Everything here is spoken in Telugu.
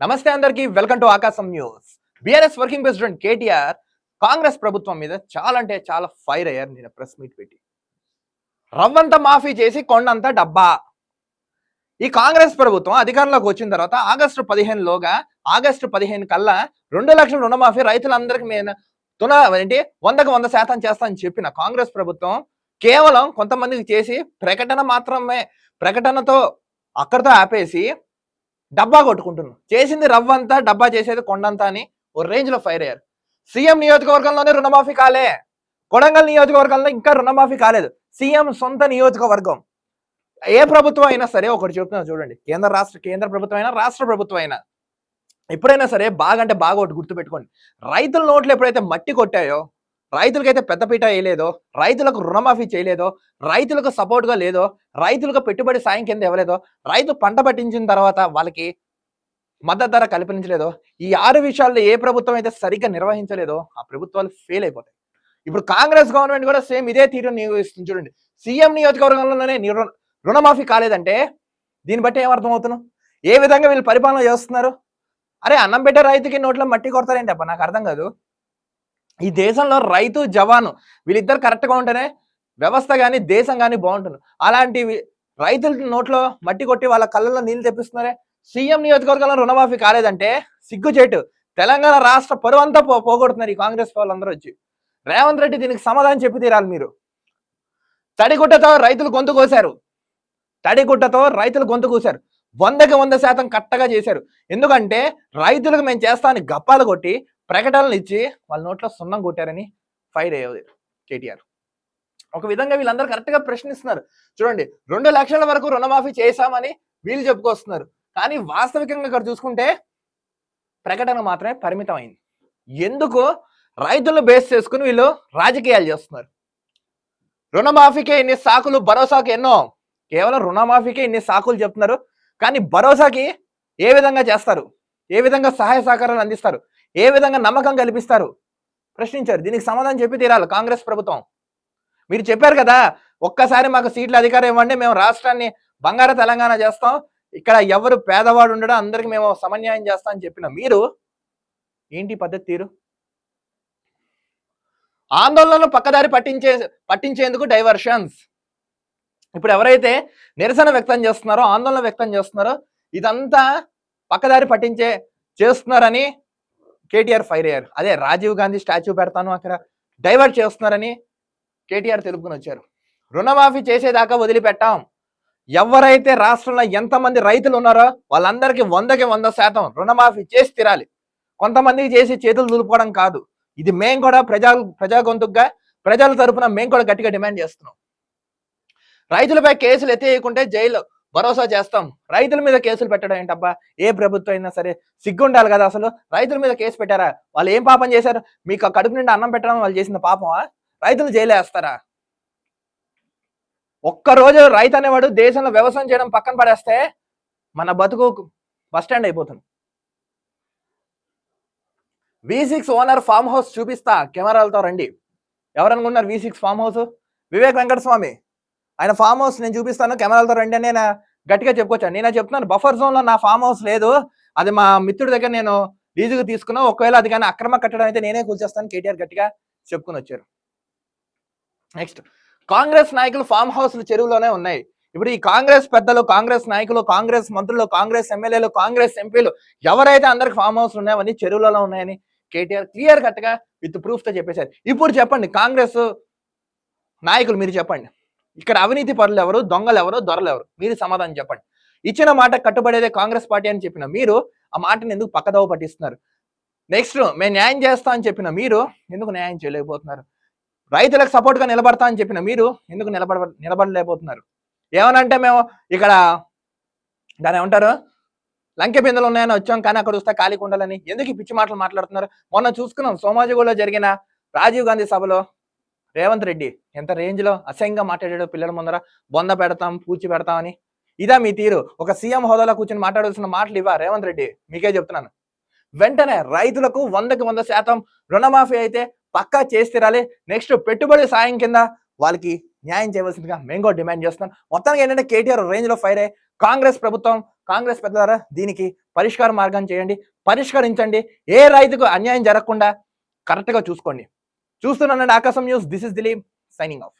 నమస్తే అందరికీ welcome to Aakasam news. BRS working president KTR Congress ప్రభుత్వం మీద చాలా అంటే చాలా ఫైర్ అయ్యారు నేను ప్రెస్ మీట్ పెట్టి. రవ్వంతా మాఫీ చేసి కొండంత డబ్బా. ఈ కాంగ్రెస్ ప్రభుత్వం అధికారంలోకి వచ్చిన తర్వాత ఆగస్టు పదిహేనులోగా ఆగస్టు పదిహేను కల్లా రెండు లక్షల రుణమాఫీ రైతులందరికీ మీద తున ఏంటి వందకు వంద శాతం చేస్తా అని చెప్పిన కాంగ్రెస్ ప్రభుత్వం కేవలం కొంతమందికి చేసి ప్రకటన మాత్రమే ప్రకటనతో అక్కడితో ఆపేసి డబ్బా కొట్టుకుంటున్నాం. చేసింది రవ్వంతా డబ్బా చేసేది కొండంతా అని ఓ రేంజ్లో ఫైర్ అయ్యారు. సీఎం నియోజకవర్గంలోనే రుణమాఫీ కాలే. కొడంగల్ నియోజకవర్గంలో ఇంకా రుణమాఫీ కాలేదు. సీఎం సొంత నియోజకవర్గం. ఏ ప్రభుత్వం అయినా సరే ఒకటి చెప్తున్నా చూడండి. కేంద్ర రాష్ట్ర కేంద్ర ప్రభుత్వం అయినా రాష్ట్ర ప్రభుత్వం అయినా ఎప్పుడైనా సరే బాగా అంటే బాగా ఒకటి గుర్తుపెట్టుకోండి. రైతుల నోట్లు ఎప్పుడైతే మట్టి కొట్టాయో రైతులకైతే పెద్దపీట వేయలేదో రైతులకు రుణమాఫీ చేయలేదో రైతులకు సపోర్ట్గా లేదో రైతులకు పెట్టుబడి సాయం కింద ఇవ్వలేదో రైతు పంట పట్టించిన తర్వాత వాళ్ళకి మద్దతు ధర కల్పించలేదో ఈ ఆరు విషయాల్లో ఏ ప్రభుత్వం అయితే సరిగ్గా నిర్వహించలేదో ఆ ప్రభుత్వాలు ఫెయిల్ అయిపోతాయి. ఇప్పుడు కాంగ్రెస్ గవర్నమెంట్ కూడా సేమ్ ఇదే తీరు నియోగిస్తుంది చూడండి సీఎం నియోజకవర్గంలోనే రుణమాఫీ కాలేదంటే దీన్ని బట్టి ఏమర్థం అవుతున్నాం ఏ విధంగా వీళ్ళు పరిపాలన చేస్తున్నారు? అరే అన్నం పెట్టే రైతుకి నోట్లో మట్టి కొడతారేంటి అబ్బా? నాకు అర్థం కాదు. ఈ దేశంలో రైతు జవాను వీళ్ళిద్దరు కరెక్ట్గా ఉంటేనే వ్యవస్థ కానీ దేశం కానీ బాగుంటుంది. అలాంటి రైతుల నోట్లో మట్టి కొట్టి వాళ్ళ కళ్ళల్లో నీళ్ళు తెప్పిస్తున్నారే. సీఎం నియోజకవర్గంలో రుణమాఫీ కాలేదంటే సిగ్గుచేటు. తెలంగాణ రాష్ట్ర పరువు పో పోగొడుతున్నారు ఈ కాంగ్రెస్ వాళ్ళందరూ వచ్చి. రేవంత్ రెడ్డి దీనికి సమాధానం చెప్పి తీరాలి మీరు. తడిగుడ్డతో రైతులు గొంతు కోశారు. తడిగుడ్డతో రైతులు గొంతు కోశారు. వందకి వంద శాతం కట్టగా చేశారు. ఎందుకంటే రైతులకు మేము చేస్తామని గప్పాలు కొట్టి ప్రకటనలు ఇచ్చి వాళ్ళ నోట్లో సున్నం కొట్టారని ఫైర్ అయ్యేది కేటీఆర్. ఒక విధంగా వీళ్ళందరూ కరెక్ట్గా ప్రశ్నిస్తున్నారు. చూడండి రెండు లక్షల వరకు రుణమాఫీ చేశామని వీళ్ళు చెప్పుకొస్తున్నారు. కానీ వాస్తవికంగా ఇక్కడ చూసుకుంటే ప్రకటన మాత్రమే పరిమితమైంది. ఎందుకు రైతులను బేస్ చేసుకుని వీళ్ళు రాజకీయాలు చేస్తున్నారు. రుణమాఫీకే ఇన్ని సాకులు భరోసాకి ఎన్నో? కేవలం రుణమాఫీకే ఇన్ని సాకులు చెప్తున్నారు. కానీ భరోసాకి ఏ విధంగా చేస్తారు? ఏ విధంగా సహాయ సహకారాలు అందిస్తారు? ఏ విధంగా నమ్మకం కల్పిస్తారు? ప్రశ్నించారు. దీనికి సమాధానం చెప్పి తీరాలి కాంగ్రెస్ ప్రభుత్వం. మీరు చెప్పారు కదా ఒక్కసారి మాకు సీట్ల అధికారం ఇవ్వండి మేము రాష్ట్రాన్ని బంగారు తెలంగాణ చేస్తాం. ఇక్కడ ఎవరు పేదవాడు ఉండడం అందరికి మేము సమన్యాయం చేస్తాం అని చెప్పిన మీరు ఏంటి పద్ధతి తీరు? ఆందోళనలు పక్కదారి పట్టించే పట్టించేందుకు డైవర్షన్స్. ఇప్పుడు ఎవరైతే నిరసన వ్యక్తం చేస్తున్నారో ఆందోళన వ్యక్తం చేస్తున్నారో ఇదంతా పక్కదారి పట్టించే చేస్తున్నారని కేటీఆర్ ఫైర్ అయ్యారు. అదే రాజీవ్ గాంధీ స్టాచ్యూ పెడతాను అక్కడ డైవర్ట్ చేస్తున్నారని కేటీఆర్ తెలుపుకుని వచ్చారు. రుణమాఫీ చేసేదాకా వదిలిపెట్టాం. ఎవరైతే రాష్ట్రంలో ఎంతమంది రైతులు ఉన్నారో వాళ్ళందరికీ వందకి వంద శాతం రుణమాఫీ చేసి తీరాలి. కొంతమందికి చేసి చేతులు దులుపుకోవడం కాదు. ఇది మేం కూడా ప్రజా ప్రజా గొంతుగా ప్రజల తరపున మేం కూడా గట్టిగా డిమాండ్ చేస్తున్నాం. రైతులపై కేసులు ఎత్తేయకుంటే జైలు భరోసా చేస్తాం. రైతుల మీద కేసులు పెట్టడం ఏంటబ్బా? ఏ ప్రభుత్వం అయినా సరే సిగ్గుండాలి కదా అసలు. రైతుల మీద కేసు పెట్టారా? వాళ్ళు ఏం పాపం చేశారు? మీకు కడుపు నిండా అన్నం పెట్టడం వాళ్ళు చేసిన పాపమా? రైతులు జైలేస్తారా ఒక్కరోజు రైతు అనేవాడు దేశంలో వ్యవసాయం చేయడం పక్కన పడేస్తే మన బతుకు బస్ స్టాండ్ అయిపోతుంది. V six owner farm house చూపిస్తా. కెమెరాలతో రండి. ఎవరనుకున్నారు V six farm house Vivek Venkataswamy. ఆయన ఫామ్ హౌస్ నేను చూపిస్తాను కెమెరాలతో రండి అని నేను గట్టిగా చెప్పుకోవచ్చాను నేను చెప్తున్నాను బఫర్ జోన్లో నా ఫామ్ హౌస్ లేదు. అది మా మిత్రుడి దగ్గర నేను లీజుకు తీసుకున్నా. ఒకవేళ అది కానీ అక్రమ కట్టడం అయితే నేనే కూల్చేస్తాను కేటీఆర్ గట్టిగా చెప్పుకుని వచ్చారు. నెక్స్ట్ కాంగ్రెస్ నాయకులు ఫామ్ హౌస్లు చెరువులోనే ఉన్నాయి. ఇప్పుడు ఈ కాంగ్రెస్ పెద్దలు కాంగ్రెస్ నాయకులు కాంగ్రెస్ మంత్రులు కాంగ్రెస్ ఎమ్మెల్యేలు కాంగ్రెస్ ఎంపీలు ఎవరైతే అందరికి ఫామ్ హౌస్ ఉన్నాయని చెరువులలో ఉన్నాయని కేటీఆర్ క్లియర్ కట్గా విత్ ప్రూఫ్తో చెప్పేశారు. ఇప్పుడు చెప్పండి కాంగ్రెస్ నాయకులు మీరు చెప్పండి. ఇక్కడ అవినీతి పరులు ఎవరు? దొంగలు ఎవరు? దొరలు ఎవరు? మీరు సమాధానం చెప్పండి. ఇచ్చిన మాట కట్టుబడేదే కాంగ్రెస్ పార్టీ అని చెప్పిన మీరు ఆ మాటను ఎందుకు పక్కదోవ పట్టిస్తున్నారు? నెక్స్ట్ మేము న్యాయం చేస్తా అని చెప్పిన మీరు ఎందుకు న్యాయం చేయలేకపోతున్నారు? రైతులకు సపోర్ట్గా నిలబడతా అని చెప్పిన మీరు ఎందుకు నిలబడ నిలబడలేకపోతున్నారు? ఏమనంటే మేము ఇక్కడ దాని ఏమంటారు? లంకె బిందెలు ఉన్నాయని వచ్చాం కానీ అక్కడ చూస్తే ఖాళీ ఉండాలని ఎందుకు ఈ పిచ్చి మాటలు మాట్లాడుతున్నారు? మొన్న చూసుకున్నాం సోమాజిగూడలో జరిగిన రాజీవ్ గాంధీ సభలో రేవంత్ రెడ్డి ఎంత రేంజ్లో అసహ్యంగా మాట్లాడాడు పిల్లల ముందర బొంద పెడతాం పూచి పెడతామని. ఇదా మీ తీరు. ఒక సీఎం హోదాలో కూర్చొని మాట్లాడాల్సిన మాటలు ఇవ్వ రేవంత్ రెడ్డి? మీకే చెప్తున్నాను. వెంటనే రైతులకు వందకి వంద శాతం రుణమాఫీ అయితే పక్కా చేస్తీరాలి నెక్స్ట్ పెట్టుబడి సాయం కింద వాళ్ళకి న్యాయం చేయవలసిందిగా మేము కూడా డిమాండ్ చేస్తున్నాం. మొత్తానికి ఏంటంటే కేటీఆర్ రేంజ్లో ఫైర్ అయ్యి కాంగ్రెస్ ప్రభుత్వం కాంగ్రెస్ పెద్దలారా దీనికి పరిష్కార మార్గం చేయండి. పరిష్కరించండి. ఏ రైతుకు అన్యాయం జరగకుండా కరెక్ట్గా చూసుకోండి. చూస్తున్నానండి Akasam news this is Dilip signing off